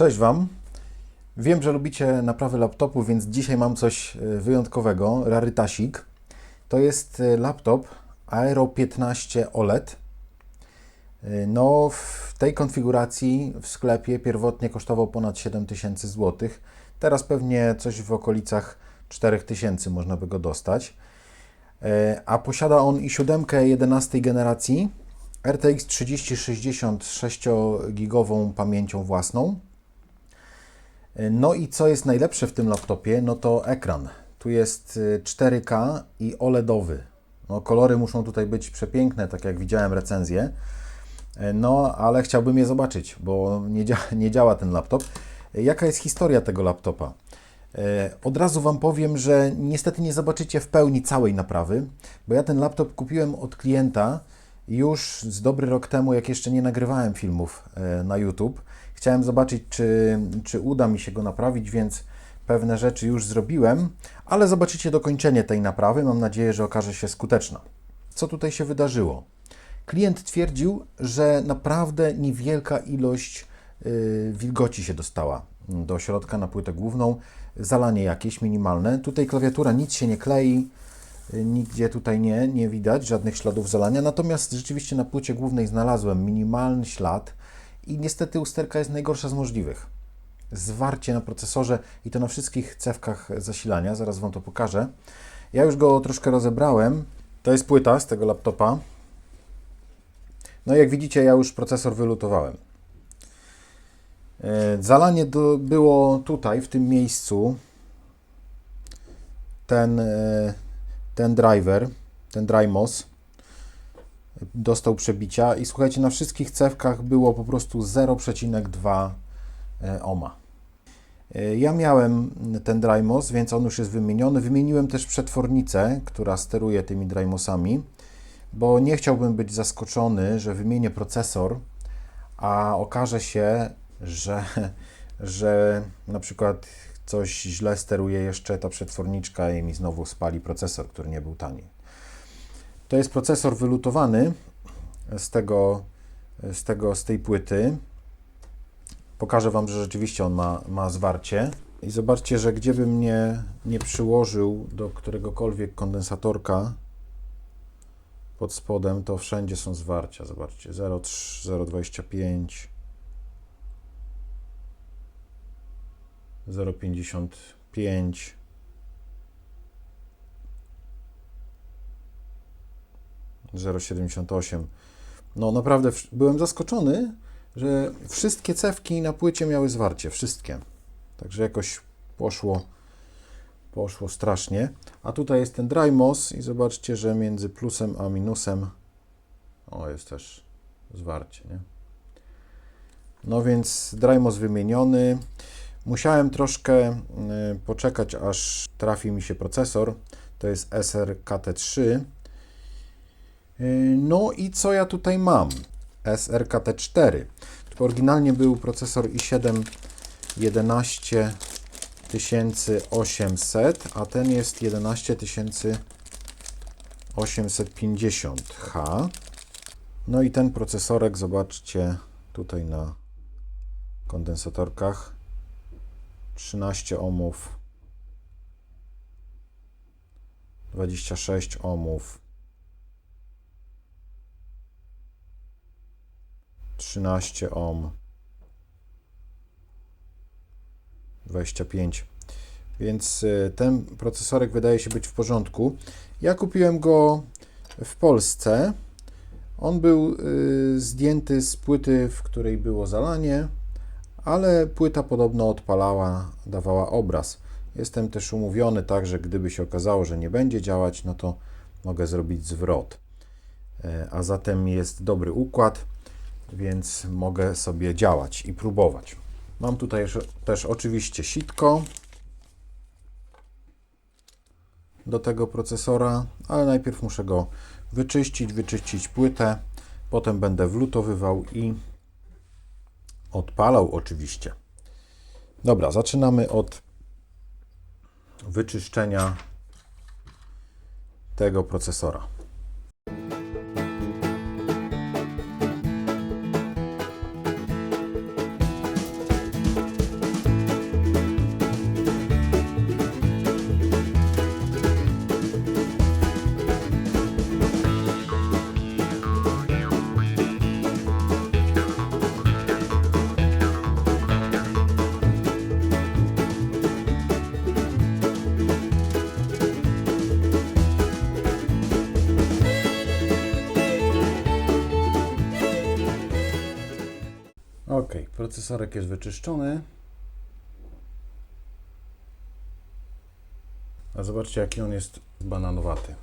Cześć Wam. Wiem, że lubicie naprawy laptopu, więc dzisiaj mam coś e, wyjątkowego, rarytasik. To jest e, laptop Aero 15 OLED. E, No, w tej konfiguracji w sklepie pierwotnie kosztował ponad 7000 zł. Teraz pewnie coś w okolicach 4000 można by go dostać. A posiada on i 7 11 generacji, RTX 3060 z 6-gigową pamięcią własną. No i co jest najlepsze w tym laptopie, no to ekran. Tu jest y, 4K i OLEDowy. No, kolory muszą tutaj być przepiękne, tak jak widziałem recenzję. E, No, ale chciałbym je zobaczyć, bo nie, dzia- nie działa ten laptop. E, Jaka jest historia tego laptopa? E, Od razu Wam powiem, że niestety nie zobaczycie w pełni całej naprawy, bo ja ten laptop kupiłem od klienta już z dobry rok temu, jak jeszcze nie nagrywałem filmów e, na YouTube. Chciałem zobaczyć, czy, czy uda mi się go naprawić, więc pewne rzeczy już zrobiłem, ale zobaczycie dokończenie tej naprawy. Mam nadzieję, że okaże się skuteczna. Co tutaj się wydarzyło? Klient twierdził, że naprawdę niewielka ilość y, wilgoci się dostała do środka na płytę główną, zalanie jakieś minimalne. Tutaj klawiatura nic się nie klei, nigdzie tutaj nie, nie widać żadnych śladów zalania, natomiast rzeczywiście na płycie głównej znalazłem minimalny ślad i niestety usterka jest najgorsza z możliwych. Zwarcie na procesorze i to na wszystkich cewkach zasilania, zaraz Wam to pokażę. Ja już go troszkę rozebrałem. To jest płyta z tego laptopa. No i jak widzicie, ja już procesor wylutowałem. E, Zalanie do, było tutaj, w tym miejscu. Ten, e, ten driver, ten DryMOS dostał przebicia i słuchajcie, na wszystkich cewkach było po prostu 0,2 e, ohma. E, Ja miałem ten DryMOS, więc on już jest wymieniony. Wymieniłem też przetwornicę, która steruje tymi DryMOSami, bo nie chciałbym być zaskoczony, że wymienię procesor, a okaże się, że, że na przykład coś źle steruje jeszcze ta przetworniczka i mi znowu spali procesor, który nie był tani. To jest procesor wylutowany z tego, z tego, z tej płyty. Pokażę Wam, że rzeczywiście on ma, ma zwarcie. I zobaczcie, że gdzie bym nie, nie przyłożył do któregokolwiek kondensatorka pod spodem, to wszędzie są zwarcia. Zobaczcie, 0,3, 0,25, 0,55. Zero No naprawdę byłem zaskoczony, że wszystkie cewki na płycie miały zwarcie, wszystkie. Także jakoś poszło, poszło strasznie. A tutaj jest ten DryMOS i zobaczcie, że między plusem a minusem o, jest też zwarcie, nie? No więc DryMOS wymieniony. Musiałem troszkę y, poczekać, aż trafi mi się procesor. To jest SRKT3. Y, No i co ja tutaj mam? SRKT4. Tu oryginalnie był procesor i7 11800, a ten jest 11850H. No i ten procesorek, zobaczcie tutaj na kondensatorkach. 13 ohmów, 26 ohmów, 13 ohm, 25. Więc y, ten procesorek wydaje się być w porządku. Ja kupiłem go w Polsce. On był y, zdjęty z płyty, w której było zalanie, ale płyta podobno odpalała, dawała obraz. Jestem też umówiony tak, że gdyby się okazało, że nie będzie działać, no to mogę zrobić zwrot. E, A zatem jest dobry układ, więc mogę sobie działać i próbować. Mam tutaj też oczywiście sitko do tego procesora, ale najpierw muszę go wyczyścić, wyczyścić płytę, potem będę wlutowywał i odpalał oczywiście. Dobra, zaczynamy od wyczyszczenia tego procesora. Procesorek jest wyczyszczony. A zobaczcie, jaki on jest bananowaty.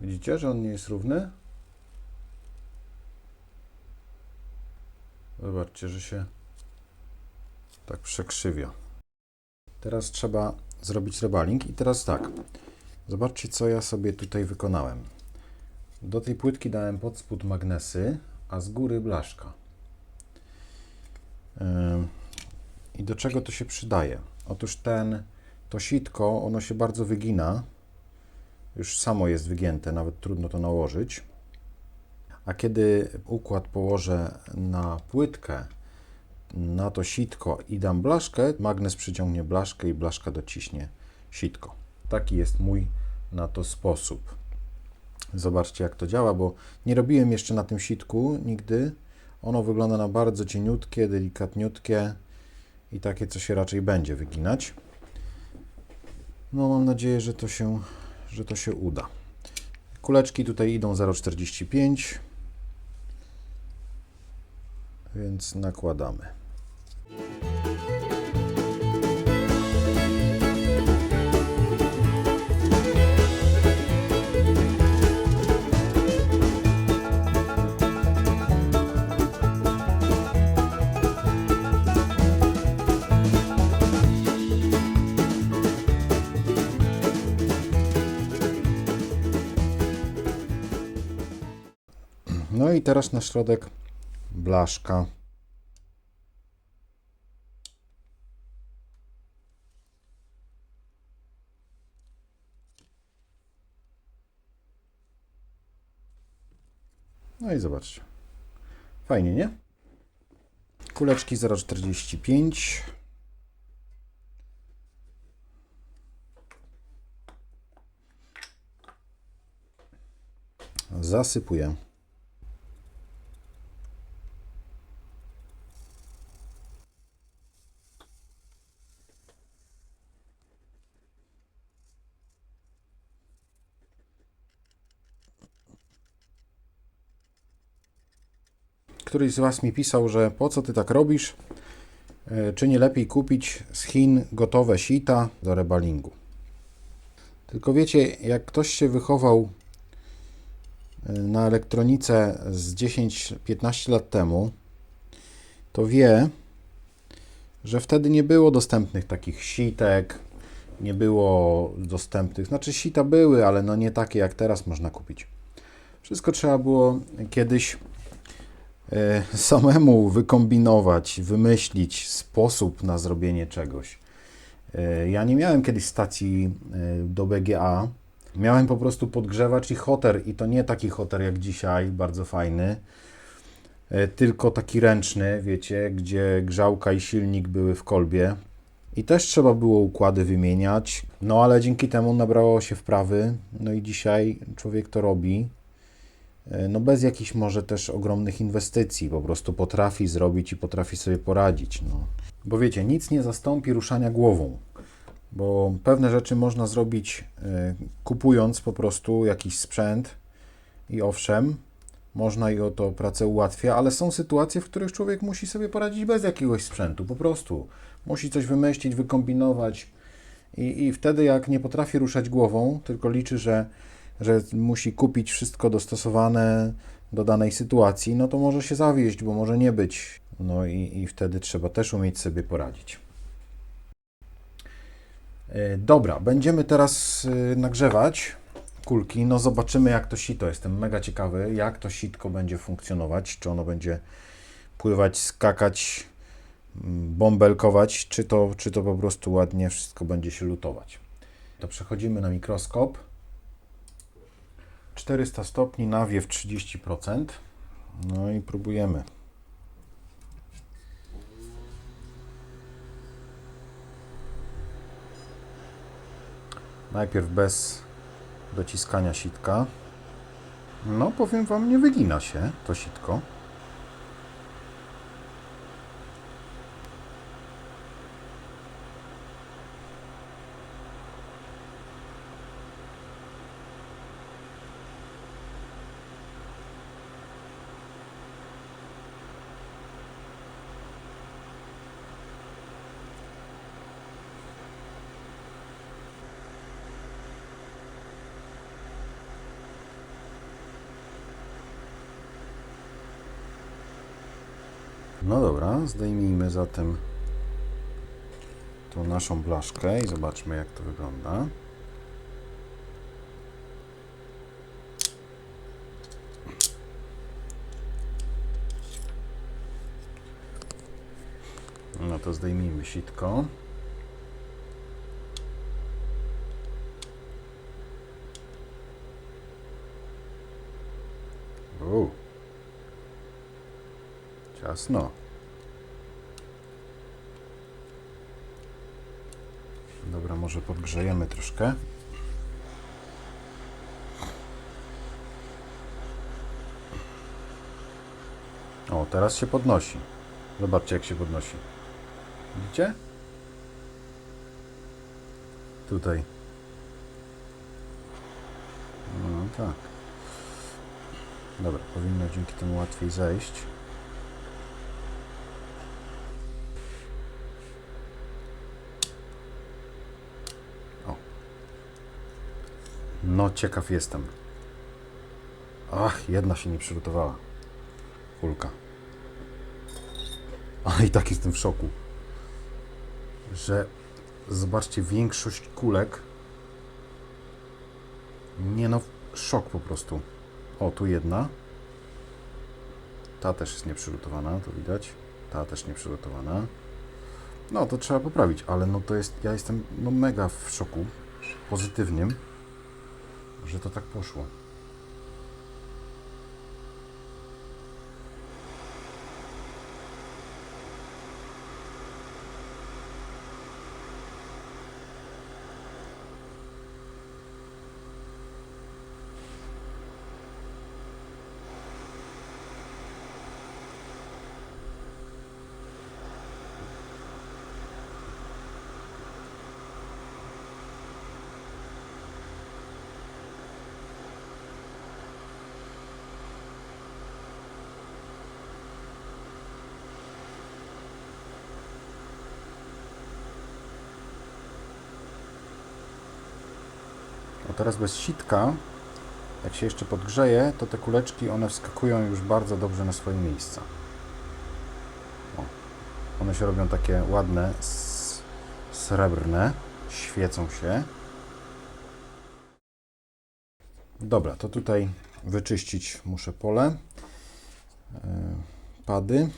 Widzicie, że on nie jest równy? Zobaczcie, że się tak przekrzywia. Teraz trzeba zrobić rebaling i teraz tak. Zobaczcie, co ja sobie tutaj wykonałem. Do tej płytki dałem pod spód magnesy, a z góry blaszka. I do czego to się przydaje? Otóż ten, to sitko, ono się bardzo wygina. Już samo jest wygięte, nawet trudno to nałożyć. A kiedy układ położę na płytkę, na to sitko i dam blaszkę, magnes przyciągnie blaszkę i blaszka dociśnie sitko. Taki jest mój na to sposób. Zobaczcie, jak to działa, bo nie robiłem jeszcze na tym sitku nigdy. Ono wygląda na bardzo cieniutkie, delikatniutkie i takie, co się raczej będzie wyginać. No, mam nadzieję, że to się, że to się uda. Kuleczki tutaj idą 0,45, więc nakładamy. I teraz na środek blaszka. No i zobaczcie. Fajnie, nie? Kuleczki 0,45. Zasypuję. Któryś z Was mi pisał, że po co Ty tak robisz? E, Czy nie lepiej kupić z Chin gotowe sita do rebalingu? Tylko wiecie, jak ktoś się wychował e, na elektronice z 10-15 lat temu, to wie, że wtedy nie było dostępnych takich sitek, nie było dostępnych, znaczy sita były, ale no nie takie jak teraz można kupić. Wszystko trzeba było kiedyś samemu wykombinować, wymyślić sposób na zrobienie czegoś. E, Ja nie miałem kiedyś stacji e, do BGA. Miałem po prostu podgrzewacz i hoter i to nie taki hoter jak dzisiaj, bardzo fajny, e, tylko taki ręczny, wiecie, gdzie grzałka i silnik były w kolbie. I też trzeba było układy wymieniać, no ale dzięki temu nabrało się wprawy, no i dzisiaj człowiek to robi. E, No bez jakichś może też ogromnych inwestycji, po prostu potrafi zrobić i potrafi sobie poradzić. No. Bo wiecie, nic nie zastąpi ruszania głową, bo pewne rzeczy można zrobić e, kupując po prostu jakiś sprzęt i owszem, można i o to pracę ułatwia, ale są sytuacje, w których człowiek musi sobie poradzić bez jakiegoś sprzętu, po prostu. Musi coś wymyślić, wykombinować i, i wtedy jak nie potrafi ruszać głową, tylko liczy, że że musi kupić wszystko dostosowane do danej sytuacji, no to może się zawieść, bo może nie być. No i, i wtedy trzeba też umieć sobie poradzić. E, Dobra, będziemy teraz y, nagrzewać kulki. No zobaczymy jak to sito. Jestem mega ciekawy, jak to sitko będzie funkcjonować. Czy ono będzie pływać, skakać, mm, bąbelkować, czy to, czy to po prostu ładnie wszystko będzie się lutować. To przechodzimy na mikroskop. 400 stopni, nawiew 30%. No i próbujemy. Najpierw bez dociskania sitka. No, powiem Wam, nie wygina się to sitko. No dobra, zdejmijmy zatem tą naszą blaszkę i zobaczmy jak to wygląda. No to zdejmijmy sitko. U. Ciasno. Dobra, może podgrzejemy troszkę. O, teraz się podnosi. Zobaczcie, jak się podnosi. Widzicie? Tutaj. No tak. Dobra, powinno dzięki temu łatwiej zejść. No, ciekaw jestem. Ach, jedna się nie przygotowała. Kulka. A i tak jestem w szoku, że zobaczcie, większość kulek. Nie no, szok po prostu. O, tu jedna. Ta też jest nieprzygotowana, to widać. Ta też nieprzygotowana. No, to trzeba poprawić, ale no to jest, ja jestem no mega w szoku, pozytywnym, że to tak poszło. Teraz bez sitka, jak się jeszcze podgrzeje, to te kuleczki, one wskakują już bardzo dobrze na swoje miejsca. O. One się robią takie ładne, srebrne, świecą się. Dobra, to tutaj wyczyścić muszę pole, yy, pady.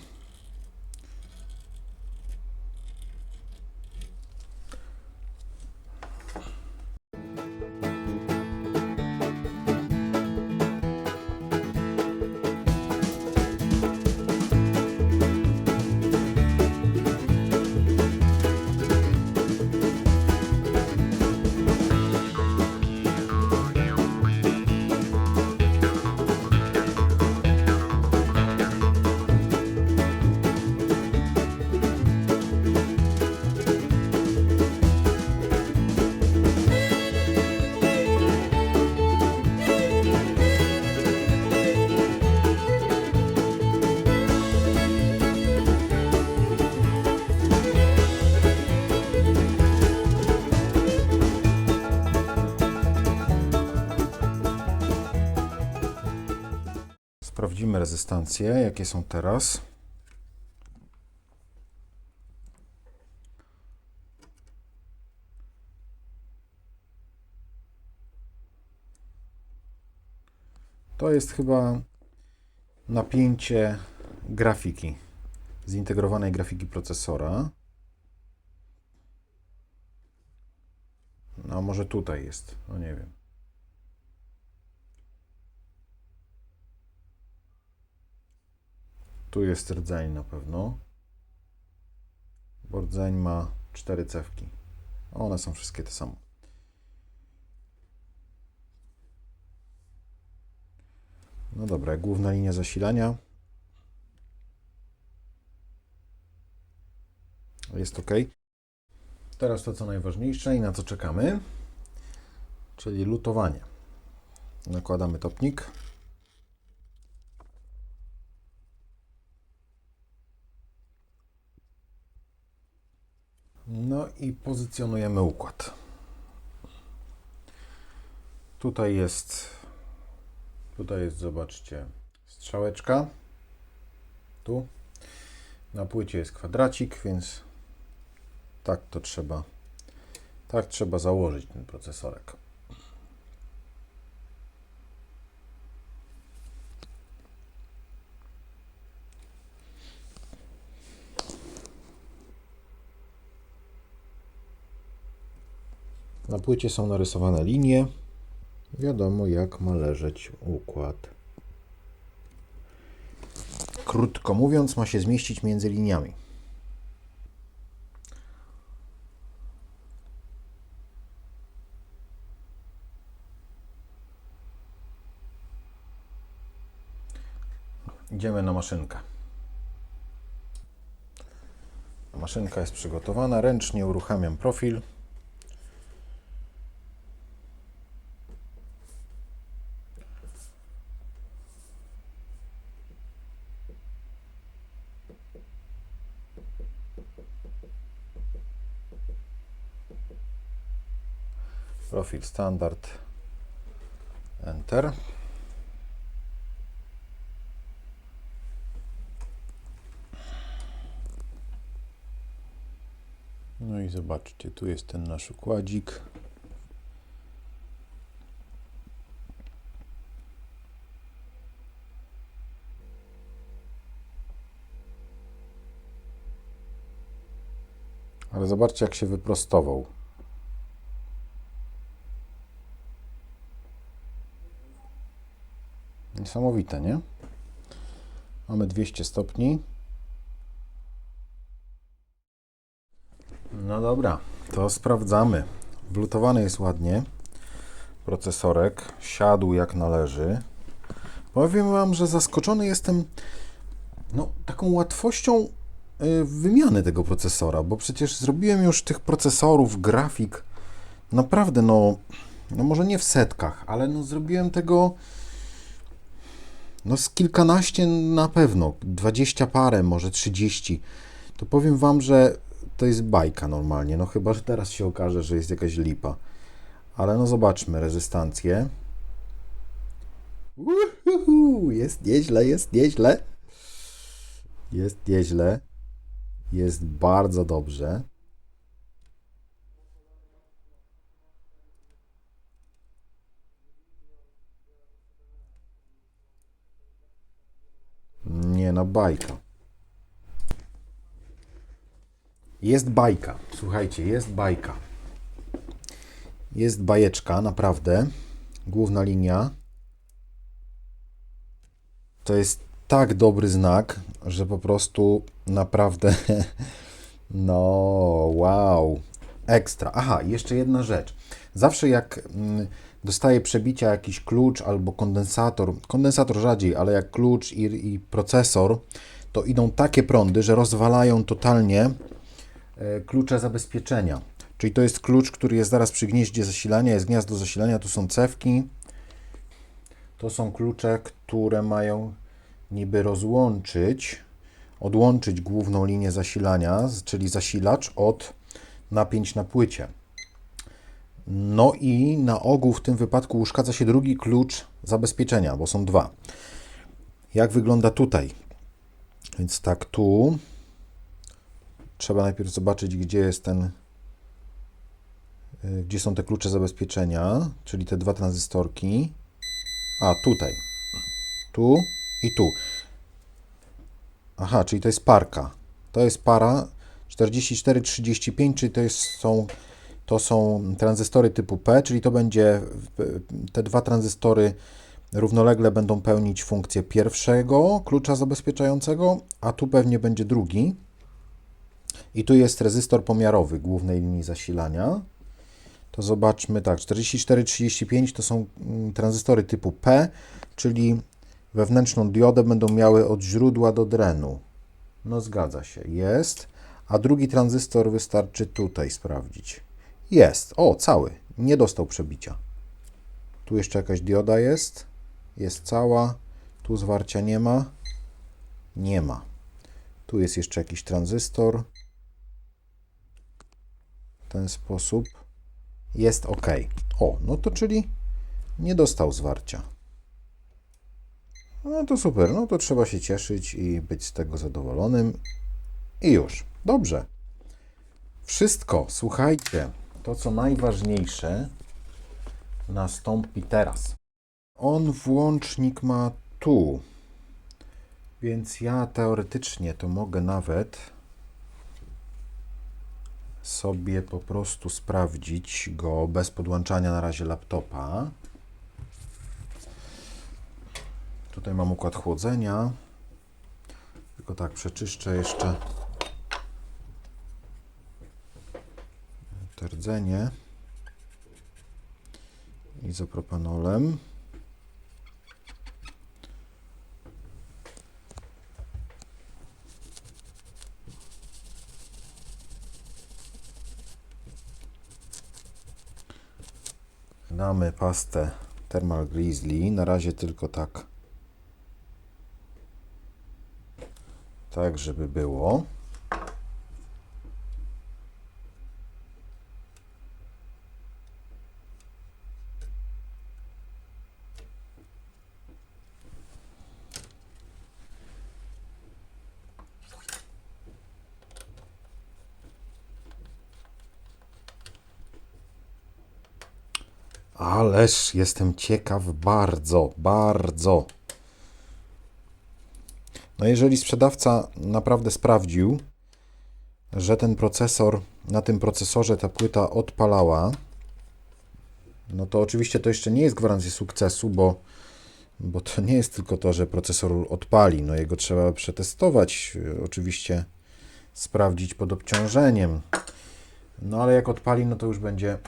Rezystancje, jakie są teraz. To jest chyba napięcie grafiki, zintegrowanej grafiki procesora. No, może tutaj jest, no nie wiem. Tu jest rdzeń na pewno. Bo rdzeń ma cztery cewki. One są wszystkie te same. No dobra, główna linia zasilania. Jest ok. Teraz to co najważniejsze i na co czekamy, czyli lutowanie. Nakładamy topnik. No i pozycjonujemy układ. Tutaj jest, tutaj jest, zobaczcie, strzałeczka. Tu. Na płycie jest kwadracik, więc tak to trzeba, tak trzeba założyć ten procesorek. Płycie są narysowane linie. Wiadomo, jak ma leżeć układ. Krótko mówiąc, ma się zmieścić między liniami. Idziemy na maszynkę. Maszynka jest przygotowana. Ręcznie uruchamiam profil. Profil standard. Enter. No i zobaczcie, tu jest ten nasz układzik. Ale zobaczcie, jak się wyprostował. Niesamowite, nie? Mamy 200 stopni. No dobra, to sprawdzamy. Wlutowany jest ładnie. Procesorek siadł jak należy. Powiem Wam, że zaskoczony jestem no, taką łatwością y, wymiany tego procesora, bo przecież zrobiłem już tych procesorów, grafik naprawdę, no, no może nie w setkach, ale no zrobiłem tego no z kilkanaście na pewno, dwadzieścia parę, może trzydzieści. To powiem Wam, że to jest bajka normalnie, no chyba, że teraz się okaże, że jest jakaś lipa. Ale no zobaczmy rezystancję. Uhuhu, jest nieźle, jest nieźle. Jest nieźle. Jest bardzo dobrze. Bajka. Jest bajka. Słuchajcie, jest bajka. Jest bajeczka, naprawdę. Główna linia. To jest tak dobry znak, że po prostu naprawdę. No, wow. Ekstra. Aha, jeszcze jedna rzecz. Zawsze jak mm, dostaję przebicia jakiś klucz albo kondensator, kondensator rzadziej, ale jak klucz i, i procesor, to idą takie prądy, że rozwalają totalnie e, klucze zabezpieczenia. Czyli to jest klucz, który jest zaraz przy gnieździe zasilania, jest gniazdo zasilania, tu są cewki. To są klucze, które mają niby rozłączyć, odłączyć główną linię zasilania, czyli zasilacz od napięć na płycie. No i na ogół w tym wypadku uszkadza się drugi klucz zabezpieczenia, bo są dwa. Jak wygląda tutaj? Więc tak tu. Trzeba najpierw zobaczyć, gdzie jest ten, y, gdzie są te klucze zabezpieczenia, czyli te dwa tranzystorki. A, tutaj. Tu i tu. Aha, czyli to jest parka. To jest para 4435, czyli to jest, są, to są tranzystory typu P, czyli to będzie w- te dwa tranzystory równolegle będą pełnić funkcję pierwszego klucza zabezpieczającego, a tu pewnie będzie drugi. I tu jest rezystor pomiarowy głównej linii zasilania. To zobaczmy tak, 4435 to są mm, tranzystory typu P, czyli wewnętrzną diodę będą miały od źródła do drenu. No zgadza się, jest. A drugi tranzystor wystarczy tutaj sprawdzić. Jest, o cały, nie dostał przebicia. Tu jeszcze jakaś dioda jest, jest cała. Tu zwarcia nie ma, nie ma. Tu jest jeszcze jakiś tranzystor. W ten sposób jest ok. O, no to czyli nie dostał zwarcia. No to super, no to trzeba się cieszyć i być z tego zadowolonym. I już. Dobrze. Wszystko, słuchajcie, to co najważniejsze nastąpi teraz. On włącznik ma tu. Więc ja teoretycznie to mogę nawet sobie po prostu sprawdzić go bez podłączania na razie laptopa. Tutaj mam układ chłodzenia. Tylko tak przeczyszczę jeszcze to rdzenie izopropanolem. Damy pastę Thermal Grizzly. Na razie tylko tak. Tak, żeby było. Ależ jestem ciekaw bardzo, bardzo. No jeżeli sprzedawca naprawdę sprawdził, że ten procesor, na tym procesorze ta płyta odpalała, no to oczywiście to jeszcze nie jest gwarancja sukcesu, bo, bo to nie jest tylko to, że procesor odpali. No jego trzeba przetestować, oczywiście sprawdzić pod obciążeniem. No ale jak odpali, no to już będzie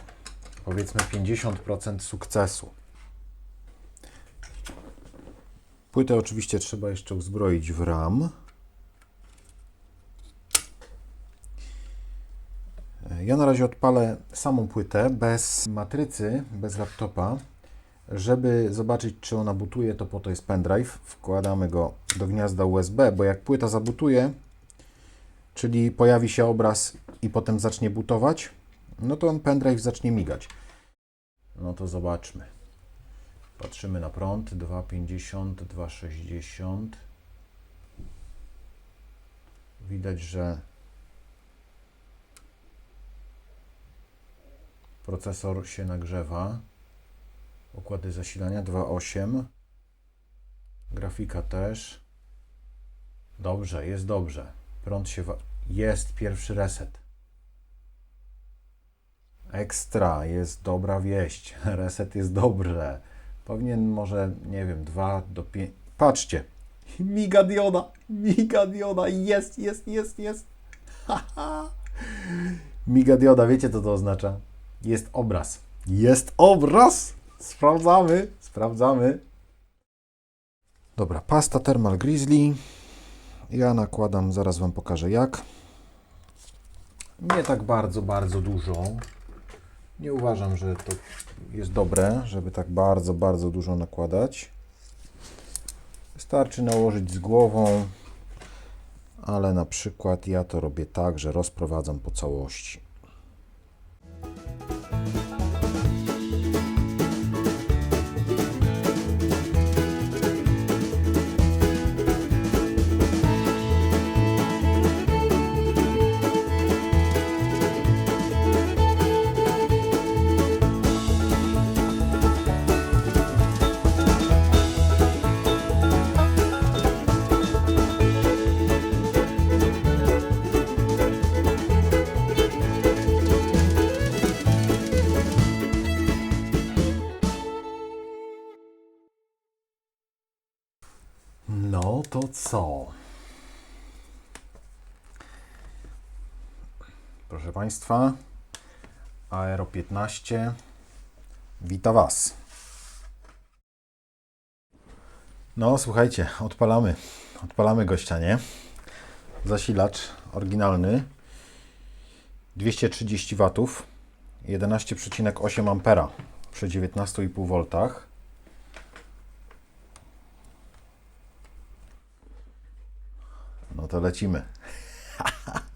powiedzmy 50% sukcesu. Płytę oczywiście trzeba jeszcze uzbroić w RAM. Ja na razie odpalę samą płytę bez matrycy, bez laptopa. Żeby zobaczyć, czy ona butuje, to po to jest pendrive. Wkładamy go do gniazda USB, bo jak płyta zabutuje, czyli pojawi się obraz i potem zacznie butować, no to on pendrive zacznie migać. No to zobaczmy. Patrzymy na prąd 2,50, 2,60. Widać, że procesor się nagrzewa. Układy zasilania 2,8. Grafika też. Dobrze, jest dobrze. Prąd się. Wa- jest pierwszy reset. Ekstra, jest dobra wieść. Reset jest dobrze. Powinien może, nie wiem, 2 do 5. Patrzcie. Miga dioda, miga dioda, jest, jest, jest, jest. Miga dioda, wiecie co to oznacza? Jest obraz. Jest obraz! Sprawdzamy, sprawdzamy. Dobra, pasta Thermal Grizzly. Ja nakładam, zaraz Wam pokażę jak. Nie tak bardzo, bardzo dużo. Nie uważam, że to jest dobre, żeby tak bardzo, bardzo dużo nakładać. Wystarczy nałożyć z głową, ale na przykład ja to robię tak, że rozprowadzam po całości. To co? Proszę Państwa, Aero 15 wita Was. No słuchajcie, odpalamy. Odpalamy gościa, nie? Zasilacz oryginalny 230 W 11,8 ampera przy 19,5 V. No to lecimy.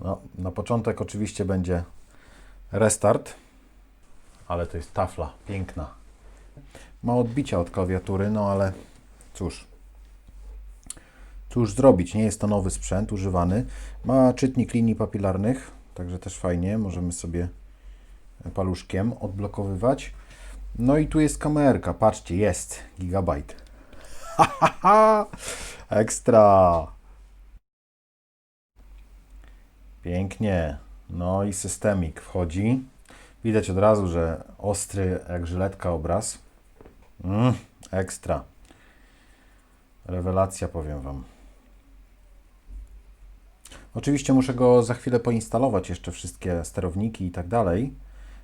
No, na początek oczywiście będzie restart, ale to jest tafla piękna. Ma odbicia od klawiatury, no ale cóż. Cóż zrobić? Nie jest to nowy sprzęt, używany. Ma czytnik linii papilarnych, także też fajnie. Możemy sobie paluszkiem odblokowywać. No i tu jest kamerka. Patrzcie, jest gigabajt. Ekstra! Pięknie. No i systemik wchodzi. Widać od razu, że ostry jak żyletka obraz. Mm, ekstra. Rewelacja, powiem Wam. Oczywiście muszę go za chwilę poinstalować, jeszcze wszystkie sterowniki i tak dalej.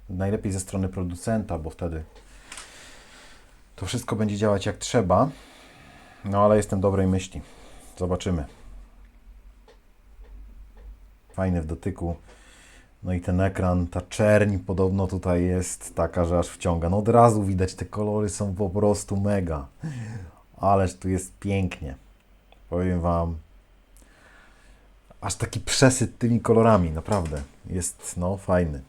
Najlepiej ze strony producenta, bo wtedy to wszystko będzie działać jak trzeba. No ale jestem dobrej myśli. Zobaczymy. Fajny w dotyku. No i ten ekran, ta czerń podobno tutaj jest taka, że aż wciąga. No od razu widać, te kolory są po prostu mega. Ależ tu jest pięknie. Powiem Wam, aż taki przesyt tymi kolorami, naprawdę. Jest, no, fajny.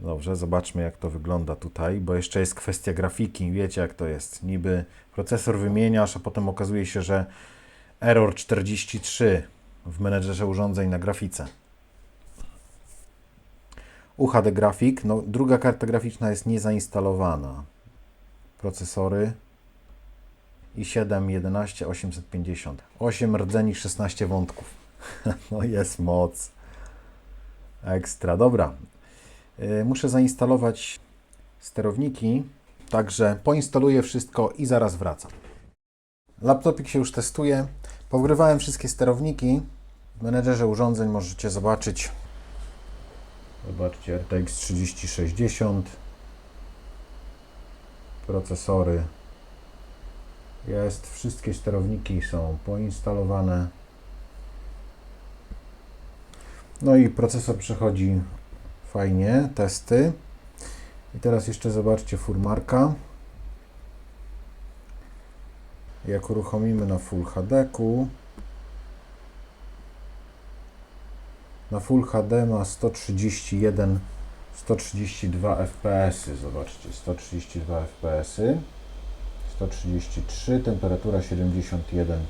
Dobrze, zobaczmy jak to wygląda tutaj, bo jeszcze jest kwestia grafiki. Wiecie jak to jest. Niby procesor wymieniasz, a potem okazuje się, że error 43 w menedżerze urządzeń na grafice. UHD grafik, no druga karta graficzna jest niezainstalowana. Procesory i7, 11, 850. 8 rdzeni, 16 wątków. no jest moc. Ekstra, dobra. Yy, Muszę zainstalować sterowniki, także poinstaluję wszystko i zaraz wracam. Laptopik się już testuje. Pogrywałem wszystkie sterowniki. W menedżerze urządzeń możecie zobaczyć. Zobaczcie RTX 3060. Procesory. Jest, wszystkie sterowniki są poinstalowane. No i procesor przechodzi fajnie, testy. I teraz jeszcze zobaczcie furmarka. Jak uruchomimy na Full HD, na Full HD ma 131, 132 fps. Zobaczcie, 132 fps. 133, temperatura 71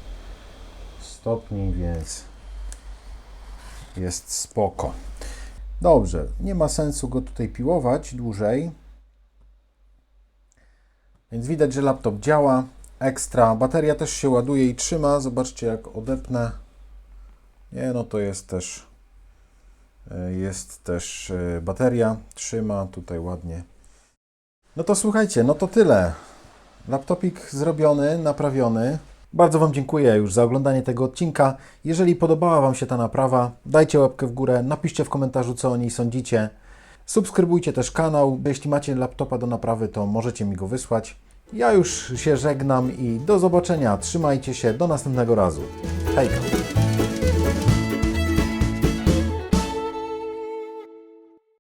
stopni, więc jest spoko. Dobrze, nie ma sensu go tutaj piłować dłużej. Więc widać, że laptop działa. Ekstra. Bateria też się ładuje i trzyma. Zobaczcie, jak odepnę. Nie, no to jest też e, jest też e, bateria. Trzyma tutaj ładnie. No to słuchajcie, no to tyle. Laptopik zrobiony, naprawiony. Bardzo Wam dziękuję już za oglądanie tego odcinka. Jeżeli podobała Wam się ta naprawa, dajcie łapkę w górę, napiszcie w komentarzu, co o niej sądzicie. Subskrybujcie też kanał. Jeśli macie laptopa do naprawy, to możecie mi go wysłać. Ja już się żegnam i do zobaczenia. Trzymajcie się, do następnego razu. Hejka!